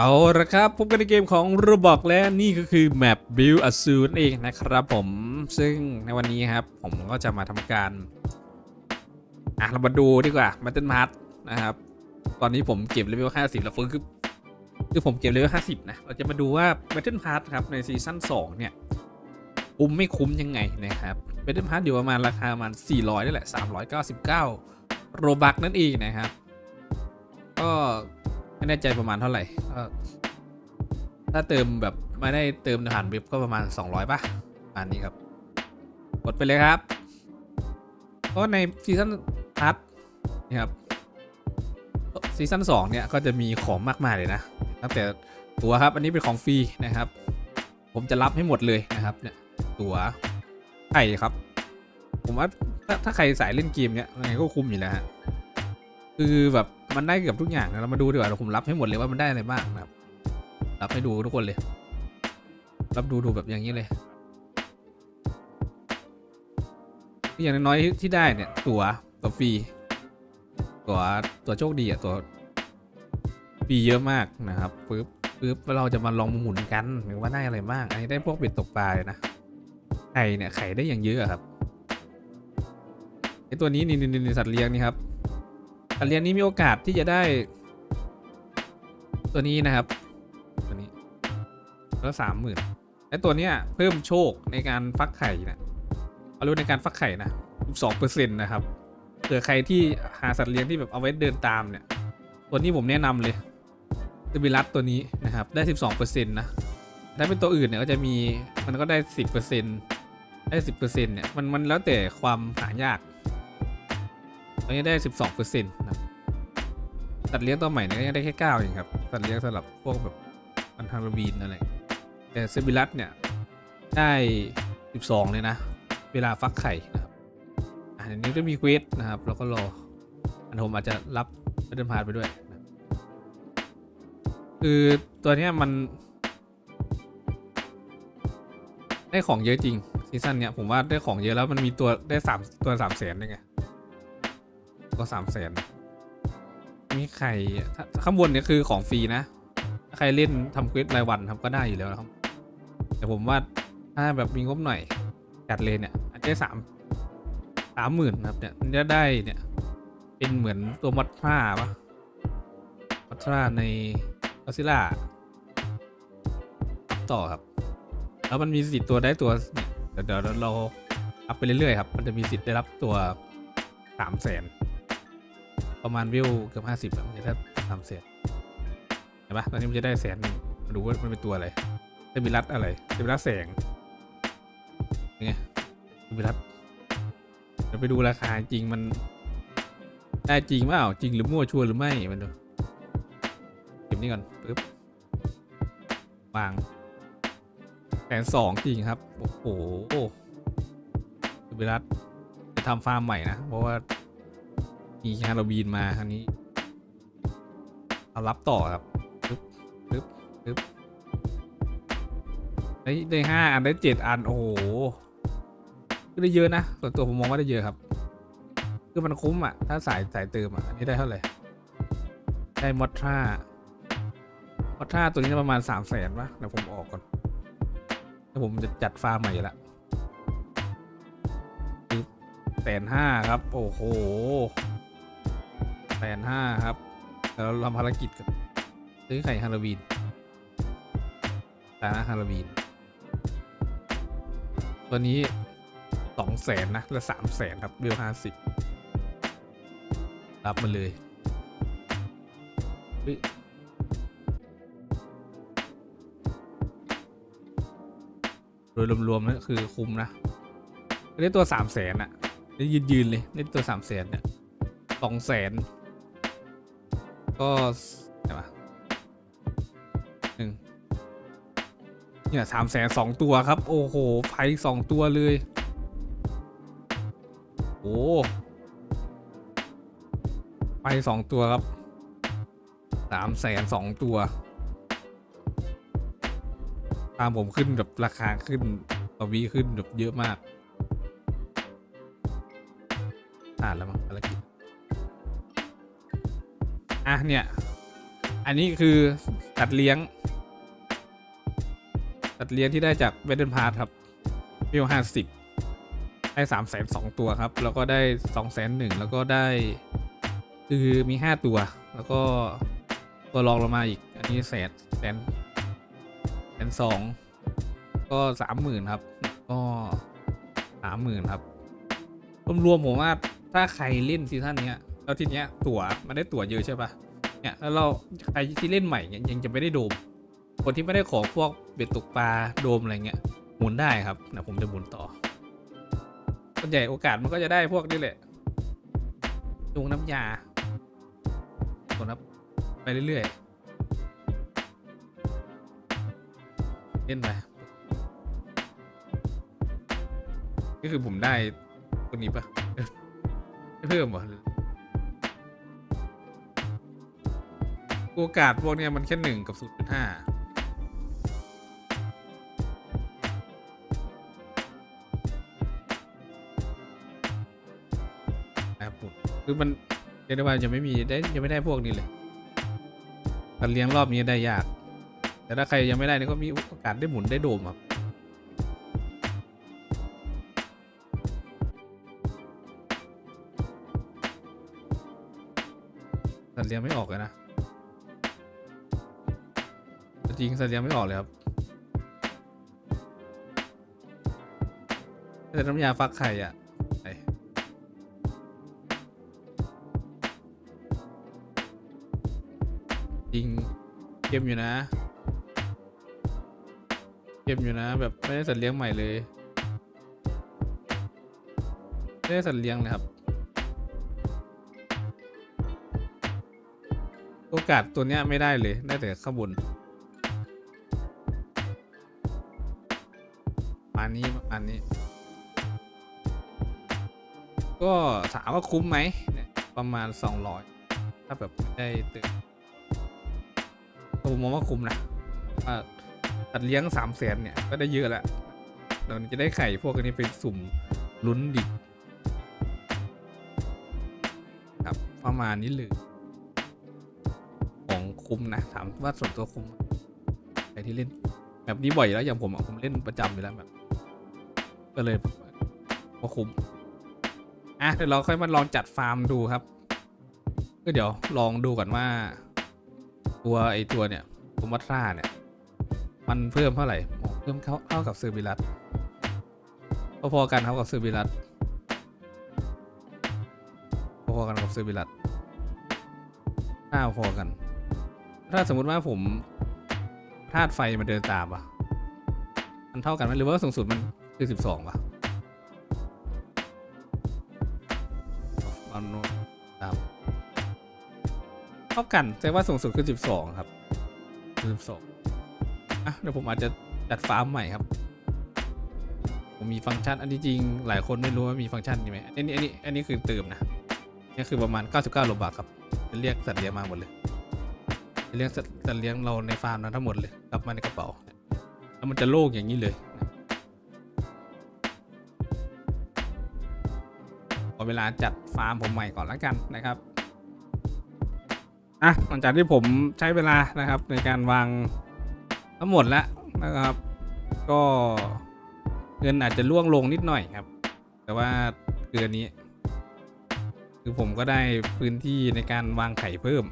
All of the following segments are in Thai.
เอาละครับพบกันในเกมของ Roblox และนี่ก็คือแมป Build a Suit เองนะครับผมซึ่งในวันนี้ครับ ผมก็จะมาทำการ อะ เรามาดูดีกว่า m a t t e r Pass นะครับ ตอนนี้ผมเก็บเลเวล50 แล้วคือคือผมเก็บเลเวล50 นะ เราจะมาดูว่า m a t t e Pass ครับ ในซีซั่น2 เนี่ย คุ้มไม่คุ้มยังไงนะครับ m a t t e Pass อยู่ประมาณราคาประมาณ400นี่แหละ 399 โรบักนั่นเองนะครับ ก็ แน่ใจประมาณเท่าไหร่ถ้าเติมแบบไม่ได้เติมผ่านเว็บก็ประมาณ 200ป่ะประมาณนี้ครับ กดไปเลยครับ เพราะในซีซั่นพัทนี่ครับซีซั่น2เนี่ยก็จะมีของมากมายเลยนะตั้งแต่ตัวครับ อันนี้เป็นของฟรีนะครับ ผมจะรับให้หมดเลยนะครับเนี่ยตัวไข่ครับ ผมว่าถ้าถ้าใครสายเล่นเกมเนี่ยยังไงก็คุ้มอยู่แล้วฮะคือแบบ มันได้เกือบทุกอย่างนะเรามาดูดีกว่าเราผมรับให้หมดเลยว่ามันได้อะไรบ้างนะครับ รับให้ดูทุกคนเลย รับดูดูแบบอย่างนี้เลย อย่างน้อยที่ได้เนี่ย ตัวตัวฟรีตัวตัวโชคดีอะตัวฟรีเยอะมากนะครับปึ๊บปึ๊บเราจะมาลองหมุนกันหรือว่าได้อะไรบ้างอันนี้ได้พวกเบ็ดตกปลาเลยนะไข่เนี่ยไข่ได้อย่างเยอะอะครับไอตัวนี้นี่นี่นี่สัตว์เลี้ยงนี่ครับ สัตว์เลี้ยงนี้มีโอกาสที่จะได้ ตัวนี้นะครับ ตัวนี้แล้วสามหมื่นและตัวเนี้ยเพิ่มโชคในการฟักไข่นะเอารู้ในการฟักไข่นะสองเปอร์เซ็นต์นะครับเผื่อใครที่หาสัตว์เลี้ยงที่แบบเอาไว้เดินตามเนี่ย ตัวนี้ผมแนะนำเลยจะมีรัดตัวนี้นะครับ ได้สิบสองเปอร์เซ็นต์นะถ้าเป็นตัวอื่นเนี่ยก็จะมีมันก็ได้สิบเปอร์เซ็นต์ได้สิบเปอร์เซ็นต์เนี่ยมันมันแล้วแต่ความหายาก ตอนนี้ได้ 12เปอร์เซ็นต์นะสัตว์เลี้ยงตัวใหม่เนี่ยยังได้แค่9เองครับสัตว์เลี้ยงสำหรับพวกแบบอันทาราวีนอะไร แต่เซบิลัสเนี่ยได้ 12 เลยนะ เวลาฟักไข่นะครับอันนี้ก็มีเควสนะครับแล้วก็รออันผมอาจจะรับเดินผ่านไปด้วยนะคือตัวเนี้ยมัน ได้ของเยอะจริงซีซั่นเนี้ยผมว่าได้ของเยอะแล้วมันมีตัวได้สามตัวสามแสนด้วยไง ก็สามแสนมีใครข้างบนเนี่ยคือของฟรีนะใครเล่นทำควสรายวันครับก็ได้อยู่แล้วครับ แต่ผมว่าถ้าแบบมีงบหน่อยจัดเลยเนี่ยอาจจะสามสามหมื่นครับเนี่ยจะได้เนี่ยเป็นเหมือนตัวมัดผ้าปะมัดผ้าในก็ซิล่าต่อครับ แล้วมันมีสิทธิ์ตัวได้ตัวเดี๋ยวเดี๋ยวเราอัพไปเรื่อยๆครับ มันจะมีสิทธิ์ได้รับตัวสามแสน ประมาณวิวเกือบห้าสิบอะมันจะได้สามแสนเห็นปะตอนนี้มันจะได้แสนหนึ่งมาดูว่ามันเป็นตัวอะไรเทมิรัตอะไรเทมิรัตแสงนี่ไงเทมิรัตเดี๋ยวไปดูราคาจริงมันได้จริงเปล่าจริงหรือมั่วชัวร์หรือไม่มันดูเก็บนี่ก่อนปึ๊บวางแสนสองจริงครับโอ้โหเทมิรัตจะทำฟาร์มใหม่นะเพราะว่า มีฮาโลวีนมาครั้งนี้ เอารับต่อครับปึ๊บปึ๊บปึ๊บได้ได้ห้าอันได้เจ็ดอัน โอ้โหก็ได้เยอะนะ ส่วนตัวผมมองว่าได้เยอะครับ คือมันคุ้มอะ ถ้าสายสายเติมอะ อันนี้ได้เท่าไหร่ ได้มอทรามอทราตัวนี้ประมาณสามแสนวะเดี๋ยวผมออกก่อนแล้วผมจะจัดฟาร์มใหม่ละปึ๊บแสนห้าครับ โอ้โห แสนห้าครับ แต่เราทำภารกิจกันซื้อไข่ฮาโลวีนตานะฮาโลวีน ตัวนี้สองแสนนะ และสามแสนครับเบลห้าสิบรับมาเลยเฮ้ยโดยรวมๆนะคือคุ้มนะได้ตัวสามแสนอะได้ยืนๆเลยได้ตัวสามแสนเนี่ยสองแสน ก็ไหนวะหนึ่งเนี่ยสามแสนสองตัวครับ โอ้โหไพ่สองตัวเลย โอ้ไปสองตัวครับสามแสนสองตัว ตามผมขึ้นแบบราคาขึ้นต่อวีขึ้นแบบเยอะมากอ่านแล้วมั้งภารกิจ อะเนี่ย อันนี้คือสัตว์เลี้ยง สัตว์เลี้ยงที่ได้จากเวเดนพาร์ครับเวห้าสิบได้สามแสนสองตัวครับ แล้วก็ได้สองแสนหนึ่งแล้วก็ได้ คือมีห้าตัว แล้วก็ตัวรองลงมาอีก อันนี้แสนแสนแสนสองก็สามหมื่นครับ ก็สามหมื่นครับรวมๆผมว่าถ้าใครเล่นซีซั่นเนี้ย แล้วทีเนี้ยตั๋วมันได้ตั๋วเยอะใช่ปะเนี่ยแล้วเราใครที่เล่นใหม่เนี่ยยังจะไม่ได้โดม คนที่ไม่ได้ของพวกเบ็ดตกปลาโดมอะไรเงี้ยหมุนได้ครับเดี๋ยผมจะหมุนต่อส่วนใหญ่โอกาสมันก็จะได้พวกนี้แหละจุงน้ำยาตัวนับไปเรื่อยๆเล่นไปก็คือผมได้คนนี้ปะเพิ่มเหรอ โอกาสพวกเนี้ยมันแค่หนึ่งกับศูนย์จุดห้าครับผมคือมันเรียกได้ว่ายังไม่มีได้ยังไม่ได้พวกนี้เลยการเลี้ยงรอบนี้ได้ยาก แต่ถ้าใครยังไม่ได้นี่ก็มีโอกาสได้หมุนได้โดมครับสัตว์เลี้ยงไม่ออกเลยนะ จริงสัตว์เลี้ยงไม่ออกเลยครับแต่น้ำยาฟักไข่อะจริงเกมอยู่นะเกมอยู่นะ แบบไม่ได้สัตว์เลี้ยงใหม่เลยไม่ได้สัตว์เลี้ยงเลยครับ โอกาสตัวเนี้ยไม่ได้เลยได้แต่ข้างบน มาณนี้ประมาณนี้ ก็ถามว่าคุ้มไหมเนี่ยประมาณ 200 ถ้าแบบได้ตึกผมมองว่าคุ้มนะตัดเลี้ยง3 0 0แสนเนี่ย ก็ได้เยอะแล้วเราจะได้ไข่พวกนี้เป็นสุ่มลุ้นดิบครับประมาณนี้เลยของคุ้มนะถามว่าส่วนตัวคุ้มใครที่เล่น แบบนี้บ่อยแล้วอย่างผมอะผมเล่นประจำอยู่แล้วแบบ ก็เลยว่าคุ้มอะเดี๋ยวเราค่อยมาลองจัดฟาร์มดูครับ ก็เดี๋ยวลองดูก่อนว่า ตัวไอตัวเนี่ยตัวมัตราเนี่ย มันเพิ่มเท่าไหร่เพิ่มเท่าเท่ากับซอร์บิลัสพอๆกันเท่ากับซอร์บิลัสพอๆกันกับซอร์บิลัสหน้าพอกัน ถ้าสมมุติว่าผมธาตุไฟมันเดินตามอะ มันเท่ากันไหมหรือว่าสูงสุดมัน คือสิบสองป่ะมันตามเท่ากันแต่ว่าสูงสุดคือสิบสองครับสิบสองอะเดี๋ยวผมอาจจะจัดฟาร์มใหม่ครับ ผมมีฟังก์ชันอันนี้จริง หลายคนไม่รู้ว่ามีฟังก์ชันนี้ไหมอันนี้อันนี้อันนี้คือเติมนะนี่คือประมาณ 99โลบาทครับจะเรียกสัตว์เลี้ยงมาหมดเลยจะเลี้ยงสัตว์สัตว์เลี้ยงเราในฟาร์มนั้นทั้งหมดเลยกลับมาในกระเป๋า แล้วมันจะโล่งอย่างนี้เลย เวลาจัดฟาร์มผมใหม่ก่อนแล้วกันนะครับอะหลังจากที่ผมใช้เวลานะครับในการวางทั้งหมดแล้วนะครับ ก็เงินอาจจะล่วงลงนิดหน่อยครับ แต่ว่าเกินนี้ คือผมก็ได้พื้นที่ในการวางไข่เพิ่ม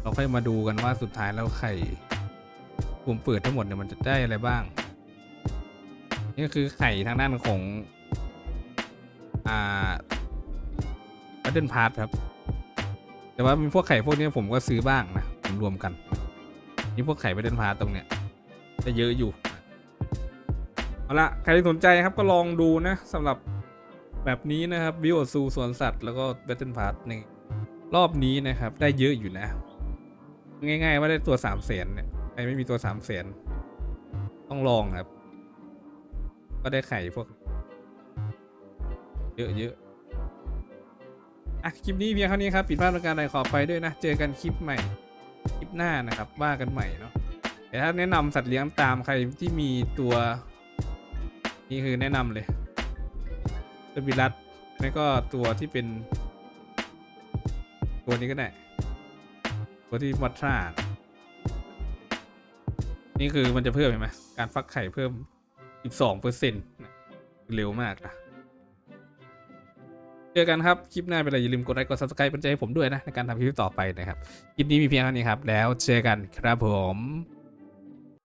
เราค่อยมาดูกันว่าสุดท้ายแล้วไข่ผมเปิดทั้งหมดเนี่ยมันจะได้อะไรบ้าง นี่คือไข่ทางด้านของ อ่าบัตเดิลพาร์ทครับ แต่ว่ามีพวกไข่พวกนี้ผมก็ซื้อบ้างนะผมรวมกัน นี่พวกไข่บัตเดิลพาร์ทตรงเนี้ยจะเยอะอยู่ เอาละใครสนใจครับก็ลองดูนะสำหรับแบบนี้นะครับวิวซูสวนสัตว์แล้วก็บัตเดิลพาร์ทในรอบนี้นะครับ ได้เยอะอยู่นะ ง่าย ๆ ว่าได้ตัวสามแสนเนี่ยใครไม่มีตัวสามแสนต้องลองครับ ก็ได้ไข่พวก เยอะๆอะคลิปนี้เพียงเท่านี้ครับปิดพลาดประการใดขอไปด้วยนะ เจอกันคลิปใหม่ คลิปหน้านะครับ ว่ากันใหม่เนาะแต่ถ้าแนะนำสัตว์เลี้ยงตามใครที่มีตัว นี่คือแนะนำเลยเดบิลัสแล้วก็ตัวที่เป็น ตัวนี้ก็ได้ ตัวที่มัทรานี่คือมันจะเพิ่มเห็นไหมการฟักไข่เพิ่ม 12เปอร์เซ็นต์เร็วมากนะ เจอกันครับ คลิปหน้าเป็นไรอย่าลืมกดไลค์กด subscribe เป็นใจให้ผมด้วยนะ ในการทำคลิปต่อไปนะครับ คลิปนี้มีเพียงเท่านี้ครับ แล้วเจอกันครับผม